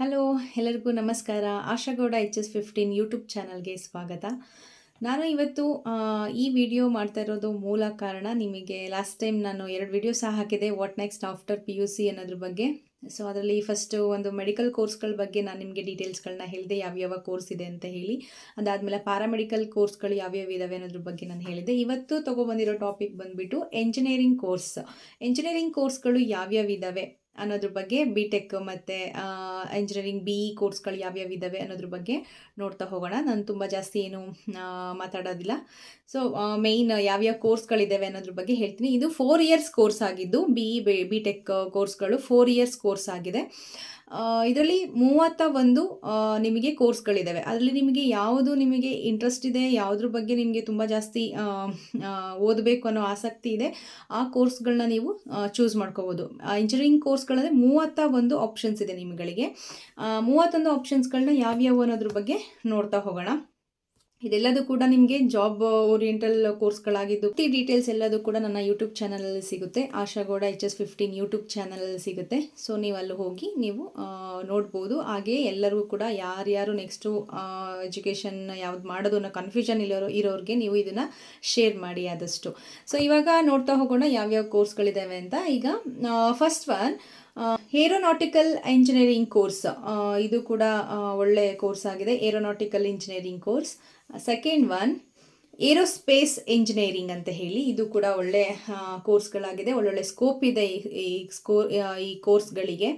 Hello, ಎಲ್ಲರಿಗೂ ನಮಸ್ಕಾರ. Ashagowda H S fifteen YouTube ಚಾನಲ್ಗೆ ಸ್ವಾಗತ. ನಾನು ಇವತ್ತು ಈ ವಿಡಿಯೋ ಮಾಡ್ತಾ ಇರೋದು ಮೂಲ ಕಾರಣ ನಿಮಗೆ ಲಾಸ್ಟ್ ಟೈಮ್ ನಾನು ಎರಡು ವಿಡಿಯೋ ಸಹ ಹಾಕಿದೆ what next after P U C ಅನ್ನೋದ್ರ ಬಗ್ಗೆ. ಸೊ ಅದರಲ್ಲಿ ಫಸ್ಟು ಒಂದು ಮೆಡಿಕಲ್ ಕೋರ್ಸ್ಗಳ ಬಗ್ಗೆ ನಾನು ನಿಮಗೆ ಡೀಟೇಲ್ಸ್ಗಳನ್ನ ಹೇಳಿದೆ, ಯಾವ್ಯಾವ ಕೋರ್ಸ್ ಇದೆ ಅಂತ ಹೇಳಿ. ಅದಾದಮೇಲೆ ಪ್ಯಾರಾಮೆಡಿಕಲ್ ಕೋರ್ಸ್ಗಳು ಯಾವ್ಯಾವ ಇದಾವೆ ಅನ್ನೋದ್ರ ಬಗ್ಗೆ ನಾನು ಹೇಳಿದೆ ಇವತ್ತು ತೊಗೊಬಂದಿರೋ ಟಾಪಿಕ್ ಬಂದುಬಿಟ್ಟು ಎಂಜಿನಿಯರಿಂಗ್ ಕೋರ್ಸ್ ಎಂಜಿನಿಯರಿಂಗ್ ಕೋರ್ಸ್ಗಳು ಯಾವ್ಯಾವ ಇದ್ದಾವೆ ಅನ್ನೋದ್ರ ಬಗ್ಗೆ ಬಿ ಟೆಕ್ ಮತ್ತು ಇಂಜಿನಿಯರಿಂಗ್ ಬಿ ಇ ಕೋರ್ಸ್ಗಳು ಯಾವ್ಯಾವ ಇದ್ದಾವೆ ಅನ್ನೋದ್ರ ಬಗ್ಗೆ ನೋಡ್ತಾ ಹೋಗೋಣ. ನಾನು ತುಂಬ ಜಾಸ್ತಿ ಏನು ಮಾತಾಡೋದಿಲ್ಲ. ಸೊ ಮೇಯ್ನ್ ಯಾವ್ಯಾವ ಕೋರ್ಸ್ಗಳಿದ್ದಾವೆ ಅನ್ನೋದ್ರ ಬಗ್ಗೆ ಹೇಳ್ತೀನಿ. ಇದು ಫೋರ್ ಇಯರ್ಸ್ ಕೋರ್ಸ್ ಆಗಿದ್ದು ಬಿ ಇ ಬಿ ಟೆಕ್ ಕೋರ್ಸ್ಗಳು ಫೋರ್ ಇಯರ್ಸ್ ಕೋರ್ಸ್ ಆಗಿದೆ ಇದರಲ್ಲಿ ಮೂವತ್ತ ಒಂದು ನಿಮಗೆ ಕೋರ್ಸ್ಗಳಿದ್ದಾವೆ ಅದರಲ್ಲಿ ನಿಮಗೆ ಯಾವುದು ನಿಮಗೆ ಇಂಟ್ರೆಸ್ಟ್ ಇದೆ, ಯಾವುದ್ರ ಬಗ್ಗೆ ನಿಮಗೆ ತುಂಬ ಜಾಸ್ತಿ ಓದಬೇಕು ಅನ್ನೋ ಆಸಕ್ತಿ ಇದೆ, ಆ ಕೋರ್ಸ್ಗಳನ್ನ ನೀವು ಚೂಸ್ ಮಾಡ್ಕೋಬೋದು. ಇಂಜಿನಿಯರಿಂಗ್ ಕೋರ್ಸ್ಗಳಲ್ಲಿ ಮೂವತ್ತ ಒಂದು ಆಪ್ಷನ್ಸ್ ಇದೆ ನಿಮಗೆ ಆ, ಮೂವತ್ತೊಂದು ಆಪ್ಷನ್ಸ್ಗಳನ್ನ ಯಾವ್ಯಾವು ಅನ್ನೋದ್ರ ಬಗ್ಗೆ ನೋಡ್ತಾ ಹೋಗೋಣ. ಇದೆಲ್ಲದೂ ಕೂಡ ನಿಮಗೆ ಜಾಬ್ ಓರಿಯೆಂಟಲ್ ಕೋರ್ಸ್ಗಳಾಗಿದ್ದು ಪ್ರತಿ ಡೀಟೇಲ್ಸ್ ಎಲ್ಲದೂ ಕೂಡ ನನ್ನ ಯೂಟ್ಯೂಬ್ ಚಾನಲಲ್ಲಿ ಸಿಗುತ್ತೆ. Ashagowda H S fifteen YouTube ಚಾನಲಲ್ಲಿ ಸಿಗುತ್ತೆ. ಸೊ ನೀವು ಅಲ್ಲಿ ಹೋಗಿ ನೀವು ನೋಡ್ಬೋದು. ಹಾಗೆ ಎಲ್ಲರಿಗೂ ಕೂಡ ಯಾರ್ಯಾರು ನೆಕ್ಸ್ಟು ಎಜುಕೇಷನ್ ಯಾವ್ದು ಮಾಡೋದು ಅನ್ನೋ ಕನ್ಫ್ಯೂಷನ್ ಇಲ್ಲೋ ಇರೋರಿಗೆ ನೀವು ಇದನ್ನು ಶೇರ್ ಮಾಡಿ ಆದಷ್ಟು. ಸೊ ಇವಾಗ ನೋಡ್ತಾ ಹೋಗೋಣ ಯಾವ್ಯಾವ ಕೋರ್ಸ್ಗಳಿದ್ದಾವೆ ಅಂತ. ಈಗ first one aeronautical engineering course ಇದು ಕೂಡ ಒಳ್ಳೆ ಕೋರ್ಸ್ ಆಗಿದೆ aeronautical engineering course second one aerospace engineering ಅಂತ ಹೇಳಿ, ಇದು ಕೂಡ ಒಳ್ಳೆ ಕೋರ್ಸ್ಗಳಾಗಿದೆ ಒಳ್ಳೊಳ್ಳೆ ಸ್ಕೋಪ್ ಇದೆ ಈ ಸ್ಕೋ ಈ ಕೋರ್ಸ್ಗಳಿಗೆ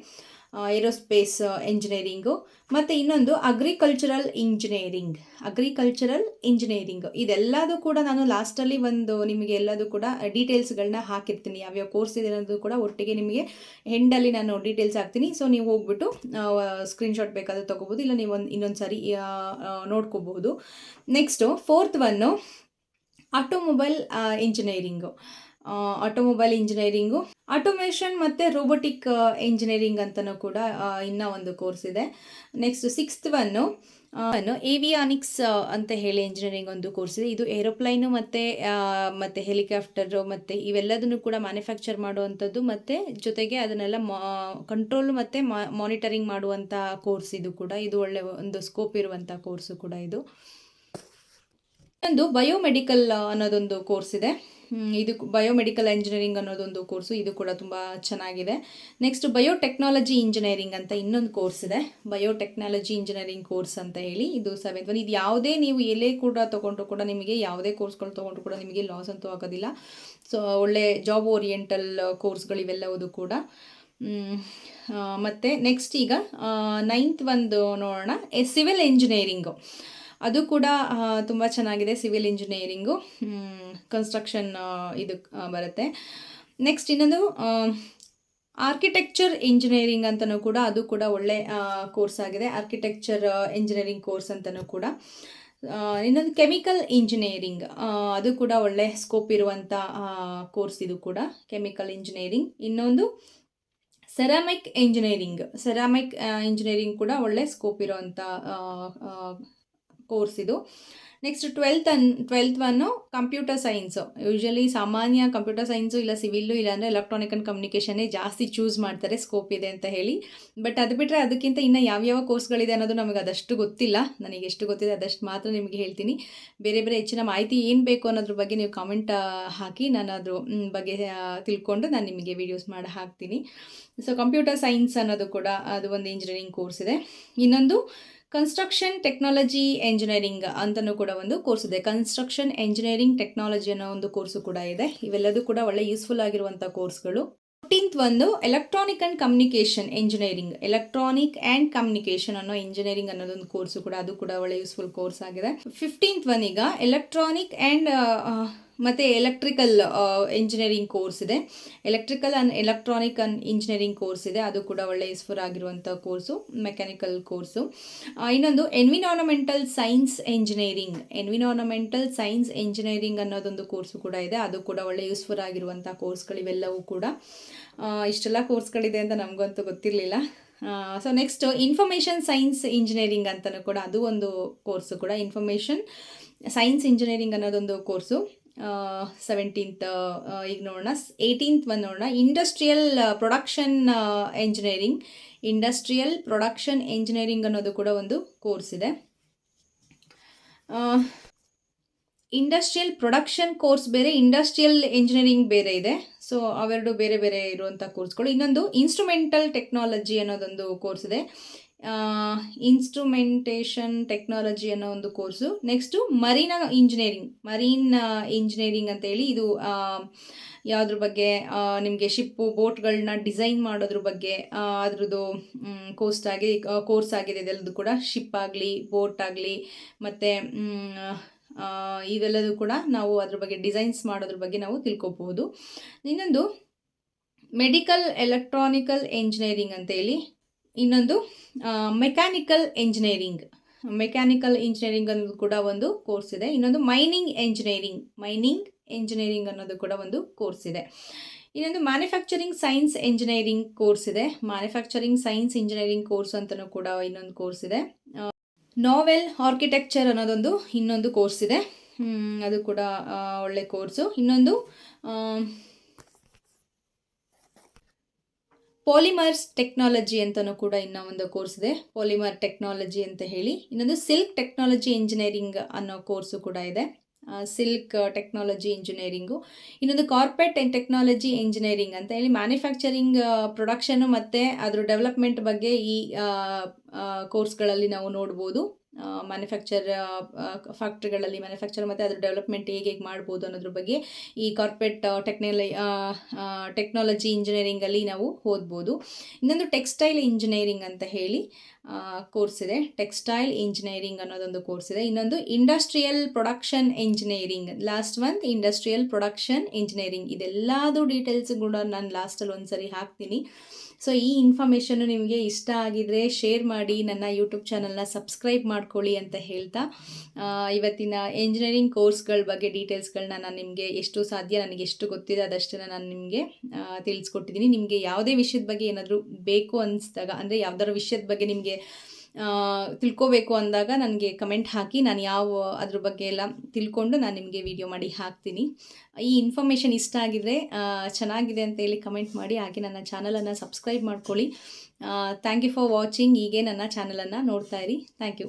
ಏರೋಸ್ಪೇಸ್ ಇಂಜಿನಿಯರಿಂಗು ಮತ್ತು ಇನ್ನೊಂದು ಅಗ್ರಿಕಲ್ಚರಲ್ ಇಂಜಿನಿಯರಿಂಗ್ ಅಗ್ರಿಕಲ್ಚರಲ್ ಇಂಜಿನಿಯರಿಂಗ್ ಇದೆಲ್ಲದೂ ಕೂಡ ನಾನು ಲಾಸ್ಟಲ್ಲಿ ಒಂದು ನಿಮಗೆ ಎಲ್ಲದೂ ಕೂಡ ಡೀಟೇಲ್ಸ್ಗಳನ್ನ ಹಾಕಿರ್ತೀನಿ. ಯಾವ್ಯಾವ ಕೋರ್ಸ್ ಇದೆ ಅನ್ನೋದು ಕೂಡ ಒಟ್ಟಿಗೆ ನಿಮಗೆ ಹೆಂಡಲ್ಲಿ ನಾನು ಡೀಟೇಲ್ಸ್ ಹಾಕ್ತೀನಿ. ಸೊ ನೀವು ಹೋಗ್ಬಿಟ್ಟು ಸ್ಕ್ರೀನ್ಶಾಟ್ ಬೇಕಾದ್ರೆ ತೊಗೋಬೋದು. ಇಲ್ಲ ನೀವು ಒಂದು ಇನ್ನೊಂದು ಸಾರಿ ನೋಡ್ಕೋಬಹುದು. Next fourth one automobile engineering automobile engineering automation ಮತ್ತು ರೋಬೋಟಿಕ್ ಇಂಜಿನಿಯರಿಂಗ್ ಅಂತಲೂ ಕೂಡ ಇನ್ನೂ ಒಂದು ಕೋರ್ಸ್ ಇದೆ. ನೆಕ್ಸ್ಟ್ ಸಿಕ್ಸ್ತ್ ಒನ್ನು ಏವಿಯಾನಿಕ್ಸ್ ಅಂತ ಹೇಳಿ ಇಂಜಿನಿಯರಿಂಗ್ ಒಂದು ಕೋರ್ಸ್ ಇದೆ. ಇದು ಏರೋಪ್ಲೈನು ಮತ್ತು ಮತ್ತು ಹೆಲಿಕಾಪ್ಟರು ಮತ್ತು ಇವೆಲ್ಲದನ್ನು ಕೂಡ ಮ್ಯಾನುಫ್ಯಾಕ್ಚರ್ ಮಾಡುವಂಥದ್ದು ಮತ್ತು ಜೊತೆಗೆ ಅದನ್ನೆಲ್ಲ ಕಂಟ್ರೋಲ್ ಮತ್ತು ಮಾನಿಟರಿಂಗ್ ಮಾಡುವಂಥ ಕೋರ್ಸ್ ಇದು ಕೂಡ, ಇದು ಒಳ್ಳೆ ಒಂದು ಸ್ಕೋಪ್ ಇರುವಂಥ ಕೋರ್ಸು ಕೂಡ ಇದು. ಒಂದು ಬಯೋಮೆಡಿಕಲ್ ಅನ್ನೋದೊಂದು ಕೋರ್ಸ್ ಇದೆ. ಇದು ಬಯೋಮೆಡಿಕಲ್ ಇಂಜಿನಿಯರಿಂಗ್ ಅನ್ನೋದೊಂದು ಕೋರ್ಸು ಇದು ಕೂಡ ತುಂಬ ಚೆನ್ನಾಗಿದೆ. ನೆಕ್ಸ್ಟ್ ಬಯೋಟೆಕ್ನಾಲಜಿ ಇಂಜಿನಿಯರಿಂಗ್ ಅಂತ ಇನ್ನೊಂದು ಕೋರ್ಸ್ ಇದೆ. ಬಯೋಟೆಕ್ನಾಲಜಿ ಇಂಜಿನಿಯರಿಂಗ್ ಕೋರ್ಸ್ ಅಂತ ಹೇಳಿ, ಇದು ಸೆವೆಂತ್ ಒನ್ ಇದು ಯಾವುದೇ ನೀವು ಎಲ್ಲೇ ಕೂಡ ತೊಗೊಂಡ್ರು ಕೂಡ ನಿಮಗೆ ಯಾವುದೇ ಕೋರ್ಸ್ಗಳು ತೊಗೊಂಡ್ರು ಕೂಡ ನಿಮಗೆ ಲಾಸ್ ಅಂತೂ ಆಗೋದಿಲ್ಲ. ಸೊ ಒಳ್ಳೆ ಜಾಬ್ ಓರಿಯೆಂಟಲ್ ಕೋರ್ಸ್ಗಳು ಇವೆಲ್ಲವುದು ಕೂಡ. ಮತ್ತು ಮತ್ತೆ ನೆಕ್ಸ್ಟ್ ಈಗ ನೈನ್ತ್ ಒಂದು ನೋಡೋಣ ಸಿವಿಲ್ ಇಂಜಿನಿಯರಿಂಗು ಅದು ಕೂಡ ತುಂಬ ಚೆನ್ನಾಗಿದೆ ಸಿವಿಲ್ ಇಂಜಿನಿಯರಿಂಗು. ಕನ್ಸ್ಟ್ರಕ್ಷನ್ ಇದು ಬರುತ್ತೆ. ನೆಕ್ಸ್ಟ್ ಇನ್ನೊಂದು ಆರ್ಕಿಟೆಕ್ಚರ್ ಇಂಜಿನಿಯರಿಂಗ್ ಅಂತಲೂ ಕೂಡ ಅದು ಕೂಡ ಒಳ್ಳೆ ಕೋರ್ಸ್ ಆಗಿದೆ. ಆರ್ಕಿಟೆಕ್ಚರ್ ಇಂಜಿನಿಯರಿಂಗ್ ಕೋರ್ಸ್ ಅಂತಲೂ ಕೂಡ. ಇನ್ನೊಂದು ಕೆಮಿಕಲ್ ಇಂಜಿನಿಯರಿಂಗ್ ಅದು ಕೂಡ ಒಳ್ಳೆ ಸ್ಕೋಪ್ ಇರುವಂಥ ಕೋರ್ಸ್ ಇದು ಕೂಡ ಕೆಮಿಕಲ್ ಇಂಜಿನಿಯರಿಂಗ್ ಇನ್ನೊಂದು ಸೆರಾಮಿಕ್ ಇಂಜಿನಿಯರಿಂಗ್ ಸೆರಾಮಿಕ್ ಇಂಜಿನಿಯರಿಂಗ್ ಕೂಡ ಒಳ್ಳೆ ಸ್ಕೋಪ್ ಇರೋವಂಥ ಕೋರ್ಸ್ ಇದು. Next twelfth uh twelfth one computer science usually ಸಾಮಾನ್ಯ ಕಂಪ್ಯೂಟರ್ ಸೈನ್ಸು ಇಲ್ಲ ಸಿವಿಲ್ಲು ಇಲ್ಲಾಂದರೆ ಎಲೆಕ್ಟ್ರಾನಿಕ್ ಆ್ಯಂಡ್ ಕಮ್ಯುನಿಕೇಷನ್ನೇ ಜಾಸ್ತಿ ಚೂಸ್ ಮಾಡ್ತಾರೆ ಸ್ಕೋಪ್ ಇದೆ ಅಂತ ಹೇಳಿ. ಬಟ್ ಅದು ಬಿಟ್ಟರೆ ಅದಕ್ಕಿಂತ ಇನ್ನು ಯಾವ್ಯಾವ ಕೋರ್ಸ್ಗಳಿದೆ ಅನ್ನೋದು ನಮಗೆ ಅದಷ್ಟು ಗೊತ್ತಿಲ್ಲ. ನನಗೆ ಎಷ್ಟು ಗೊತ್ತಿದೆ ಅದಷ್ಟು ಮಾತ್ರ ನಿಮಗೆ ಹೇಳ್ತೀನಿ. ಬೇರೆ ಬೇರೆ ಹೆಚ್ಚಿನ ಮಾಹಿತಿ ಏನು ಬೇಕು ಅನ್ನೋದ್ರ ಬಗ್ಗೆ ನೀವು ಕಾಮೆಂಟ್ ಹಾಕಿ ನಾನು ಅದ್ರ ಬಗ್ಗೆ ತಿಳ್ಕೊಂಡು ನಾನು ನಿಮಗೆ ವೀಡಿಯೋಸ್ ಮಾಡಿ ಹಾಕ್ತೀನಿ. ಸೊ ಕಂಪ್ಯೂಟರ್ ಸೈನ್ಸ್ ಅನ್ನೋದು ಕೂಡ, ಅದು ಒಂದು ಇಂಜಿನಿಯರಿಂಗ್ ಕೋರ್ಸ್ ಇದೆ. ಇನ್ನೊಂದು ಕನ್ಸ್ಟ್ರಕ್ಷನ್ ಟೆಕ್ನಾಲಜಿ ಎಂಜಿನಿಯರಿಂಗ್ ಅಂತಲೂ ಕೂಡ ಒಂದು ಕೋರ್ಸ್ ಇದೆ. ಕನ್ಸ್ಟ್ರಕ್ಷನ್ ಎಂಜಿನಿಯರಿಂಗ್ ಟೆಕ್ನಾಲಜಿ ಅನ್ನೋ ಒಂದು ಕೋರ್ಸು ಕೂಡ ಇದೆ. ಇವೆಲ್ಲದೂ ಕೂಡ ಒಳ್ಳೆ ಯೂಸ್ಫುಲ್ ಆಗಿರುವಂಥ ಕೋರ್ಸ್ಗಳು ಫೋರ್ಟೀನ್ತ್ ಒಂದು electronic and communication engineering electronic and communication ಅನ್ನೋ ಇಂಜಿನಿಯರಿಂಗ್ ಅನ್ನೋದೊಂದು ಕೋರ್ಸು ಕೂಡ, ಅದು ಕೂಡ ಒಳ್ಳೆ ಯೂಸ್ಫುಲ್ ಕೋರ್ಸ್ ಆಗಿದೆ. ಫಿಫ್ಟೀನ್ತ್ ಒನ್ ಈಗ ಎಲೆಕ್ಟ್ರಾನಿಕ್ ಆ್ಯಂಡ್ ಮತ್ತು ಎಲೆಕ್ಟ್ರಿಕಲ್ ಇಂಜಿನಿಯರಿಂಗ್ ಕೋರ್ಸ್ ಇದೆ. Electrical and electronic and engineering course ಇದೆ. ಅದು ಕೂಡ ಒಳ್ಳೆ ಯೂಸ್ಫುಲ್ ಆಗಿರುವಂಥ ಕೋರ್ಸು ಮೆಕ್ಯಾನಿಕಲ್ ಕೋರ್ಸು ಇನ್ನೊಂದು environmental science engineering environmental science engineering ಅನ್ನೋದೊಂದು ಕೋರ್ಸು ಕೂಡ ಇದೆ. ಅದು ಕೂಡ ಒಳ್ಳೆ ಯೂಸ್ಫುಲ್ ಆಗಿರುವಂಥ ಕೋರ್ಸ್ಗಳಿವೆಲ್ಲವೂ ಕೂಡ. ಇಷ್ಟೆಲ್ಲ ಕೋರ್ಸ್ಗಳಿದೆ ಅಂತ ನಮಗಂತೂ ಗೊತ್ತಿರಲಿಲ್ಲ. So next information science engineering ಅಂತಲೂ ಕೂಡ ಅದು ಒಂದು ಕೋರ್ಸು ಕೂಡ. ಇನ್ಫಾರ್ಮೇಷನ್ ಸೈನ್ಸ್ ಇಂಜಿನಿಯರಿಂಗ್ ಅನ್ನೋದೊಂದು ಕೋರ್ಸು ಸೆವೆಂಟೀನ್ತ್ ಈಗ ನೋಡೋಣ. ಏಯ್ಟೀನ್ತ್ ಬಂದು ನೋಡೋಣ. Industrial production engineering industrial production engineering ಅನ್ನೋದು ಕೂಡ ಒಂದು ಕೋರ್ಸ್ ಇದೆ. ಇಂಡಸ್ಟ್ರಿಯಲ್ ಪ್ರೊಡಕ್ಷನ್ ಕೋರ್ಸ್ ಬೇರೆ ಇಂಡಸ್ಟ್ರಿಯಲ್ ಎಂಜಿನಿಯರಿಂಗ್ ಬೇರೆ ಇದೆ. ಸೊ ಅವೆರಡು ಬೇರೆ ಬೇರೆ ಇರುವಂಥ ಕೋರ್ಸ್ಗಳು ಇನ್ನೊಂದು ಇನ್ಸ್ಟ್ರೂಮೆಂಟಲ್ ಟೆಕ್ನಾಲಜಿ ಅನ್ನೋದೊಂದು ಕೋರ್ಸ್ ಇದೆ. ಇನ್ಸ್ಟ್ರೂಮೆಂಟೇಷನ್ ಟೆಕ್ನಾಲಜಿ ಅನ್ನೋ ಒಂದು course next marine engineering marine engineering ಅಂತೇಳಿ ಇದು ಯಾವುದ್ರ ಬಗ್ಗೆ ನಿಮಗೆ ಶಿಪ್ಪು ಬೋಟ್ಗಳನ್ನ ಡಿಸೈನ್ ಮಾಡೋದ್ರ ಬಗ್ಗೆ ಅದ್ರದ್ದು ಕೋಸ್ಟ್ ಆಗಿ ಕೋರ್ಸ್ ಆಗಿದೆ. ಇದೆಲ್ಲದು ಕೂಡ ಶಿಪ್ ಆಗಲಿ ಬೋಟ್ ಆಗಲಿ, ಮತ್ತು ಇವೆಲ್ಲದೂ ಕೂಡ ನಾವು ಅದ್ರ ಬಗ್ಗೆ ಡಿಸೈನ್ಸ್ ಮಾಡೋದ್ರ ಬಗ್ಗೆ ನಾವು ತಿಳ್ಕೊಬಹುದು. ಇನ್ನೊಂದು ಮೆಡಿಕಲ್ ಎಲೆಕ್ಟ್ರಾನಿಕಲ್ ಎಂಜಿನಿಯರಿಂಗ್ ಅಂತೇಳಿ. ಇನ್ನೊಂದು ಮೆಕ್ಯಾನಿಕಲ್ ಎಂಜಿನಿಯರಿಂಗ್ ಮೆಕ್ಯಾನಿಕಲ್ ಇಂಜಿನಿಯರಿಂಗ್ ಅನ್ನೋದು ಕೂಡ ಒಂದು ಕೋರ್ಸ್ ಇದೆ. ಇನ್ನೊಂದು ಮೈನಿಂಗ್ ಎಂಜಿನಿಯರಿಂಗ್ ಮೈನಿಂಗ್ ಎಂಜಿನಿಯರಿಂಗ್ ಅನ್ನೋದು ಕೂಡ ಒಂದು ಕೋರ್ಸ್ ಇದೆ. ಇನ್ನೊಂದು ಮ್ಯಾನುಫ್ಯಾಕ್ಚರಿಂಗ್ ಸೈನ್ಸ್ ಎಂಜಿನಿಯರಿಂಗ್ ಕೋರ್ಸ್ ಇದೆ. ಮ್ಯಾನುಫ್ಯಾಕ್ಚರಿಂಗ್ ಸೈನ್ಸ್ ಇಂಜಿನಿಯರಿಂಗ್ ಕೋರ್ಸ್ ಅಂತಲೂ ಕೂಡ ಇನ್ನೊಂದು ಕೋರ್ಸ್ ಇದೆ. ನಾವೆಲ್ ಆರ್ಕಿಟೆಕ್ಚರ್ ಅನ್ನೋದೊಂದು ಇನ್ನೊಂದು ಕೋರ್ಸ್ ಇದೆ. ಅದು ಕೂಡ ಒಳ್ಳೆ ಕೋರ್ಸು ಇನ್ನೊಂದು ಪಾಲಿಮರ್ಸ್ ಟೆಕ್ನಾಲಜಿ ಅಂತಲೂ ಕೂಡ ಇನ್ನೂ ಒಂದು ಕೋರ್ಸ್ ಇದೆ. ಪಾಲಿಮರ್ ಟೆಕ್ನಾಲಜಿ ಅಂತ ಹೇಳಿ. ಇನ್ನೊಂದು ಸಿಲ್ಕ್ ಟೆಕ್ನಾಲಜಿ ಇಂಜಿನಿಯರಿಂಗ್ ಅನ್ನೋ ಕೋರ್ಸು ಕೂಡ ಇದೆ. ಸಿಲ್ಕ್ ಟೆಕ್ನಾಲಜಿ ಇಂಜಿನಿಯರಿಂಗು ಇನ್ನೊಂದು ಕಾರ್ಪೊರೇಟ್ ಆ್ಯಂಡ್ ಟೆಕ್ನಾಲಜಿ ಇಂಜಿನಿಯರಿಂಗ್ ಅಂತ ಹೇಳಿ ಮ್ಯಾನುಫ್ಯಾಕ್ಚರಿಂಗ್ ಪ್ರೊಡಕ್ಷನು ಮತ್ತು ಅದರ ಡೆವಲಪ್ಮೆಂಟ್ ಬಗ್ಗೆ ಈ ಕೋರ್ಸ್ಗಳಲ್ಲಿ ನಾವು ನೋಡ್ಬೋದು. ಮ್ಯಾನುಫ್ಯಾಕ್ಚರ್ ಫ್ಯಾಕ್ಟ್ರಿಗಳಲ್ಲಿ ಮ್ಯಾನುಫ್ಯಾಕ್ಚರ್ ಮತ್ತು ಅದ್ರ ಡೆವಲಪ್ಮೆಂಟ್ ಹೇಗೆ ಹೇಗೆ ಮಾಡ್ಬೋದು ಅನ್ನೋದ್ರ ಬಗ್ಗೆ ಈ ಕಾರ್ಪೊರೇಟ್ ಟೆಕ್ನಾಲ ಟೆಕ್ನಾಲಜಿ ಇಂಜಿನಿಯರಿಂಗಲ್ಲಿ ನಾವು ಓದ್ಬೋದು. ಇನ್ನೊಂದು ಟೆಕ್ಸ್ಟೈಲ್ ಇಂಜಿನಿಯರಿಂಗ್ ಅಂತ ಹೇಳಿ ಕೋರ್ಸ್ ಇದೆ. ಟೆಕ್ಸ್ಟೈಲ್ ಇಂಜಿನಿಯರಿಂಗ್ ಅನ್ನೋದೊಂದು ಕೋರ್ಸ್ ಇದೆ. ಇನ್ನೊಂದು industrial production engineering last month industrial production engineering ಇದೆಲ್ಲದು details ಕೂಡ ನಾನು ಲಾಸ್ಟಲ್ಲಿ ಒಂದು ಸರಿ ಹಾಕ್ತೀನಿ. ಸೊ ಈ ಇನ್ಫಾರ್ಮೇಷನ್ನು ನಿಮಗೆ ಇಷ್ಟ ಆಗಿದರೆ ಶೇರ್ ಮಾಡಿ, ನನ್ನ ಯೂಟ್ಯೂಬ್ ಚಾನಲ್ನ ಸಬ್ಸ್ಕ್ರೈಬ್ ಮಾಡ್ಕೊಳ್ಳಿ ಅಂತ ಹೇಳ್ತಾ. ಇವತ್ತಿನ ಎಂಜಿನಿಯರಿಂಗ್ ಕೋರ್ಸ್ಗಳ ಬಗ್ಗೆ ಡೀಟೇಲ್ಸ್ಗಳನ್ನ ನಾನು ನಿಮಗೆ ಎಷ್ಟು ಸಾಧ್ಯ, ನನಗೆ ಎಷ್ಟು ಗೊತ್ತಿದೆ ಅದಷ್ಟನ್ನು ನಾನು ನಿಮಗೆ ತಿಳಿಸ್ಕೊಟ್ಟಿದ್ದೀನಿ ನಿಮಗೆ ಯಾವುದೇ ವಿಷಯದ ಬಗ್ಗೆ ಏನಾದರೂ ಬೇಕು ಅನಿಸಿದಾಗ, ಅಂದರೆ ಯಾವ್ದಾದ್ರು ವಿಷಯದ ಬಗ್ಗೆ ನಿಮಗೆ ತಿಳ್ಕೋಬೇಕು ಅಂದಾಗ ನನಗೆ ಕಮೆಂಟ್ ಹಾಕಿ, ನಾನು ಯಾವ, ಅದ್ರ ಬಗ್ಗೆ ಎಲ್ಲ ತಿಳ್ಕೊಂಡು ನಾನು ನಿಮಗೆ ವಿಡಿಯೋ ಮಾಡಿ ಹಾಕ್ತೀನಿ. ಈ ಇನ್ಫಾರ್ಮೇಷನ್ ಇಷ್ಟ ಆಗಿದ್ರೆ ಚೆನ್ನಾಗಿದೆ ಅಂತ ಹೇಳಿ ಕಮೆಂಟ್ ಮಾಡಿ, ಹಾಗೆ ನನ್ನ ಚಾನಲನ್ನು ಸಬ್ಸ್ಕ್ರೈಬ್ ಮಾಡ್ಕೊಳ್ಳಿ. ಥ್ಯಾಂಕ್ ಯು ಫಾರ್ ವಾಚಿಂಗ್ ಹೀಗೆ ನನ್ನ ಚಾನಲನ್ನು ನೋಡ್ತಾ ಇರಿ. Thank you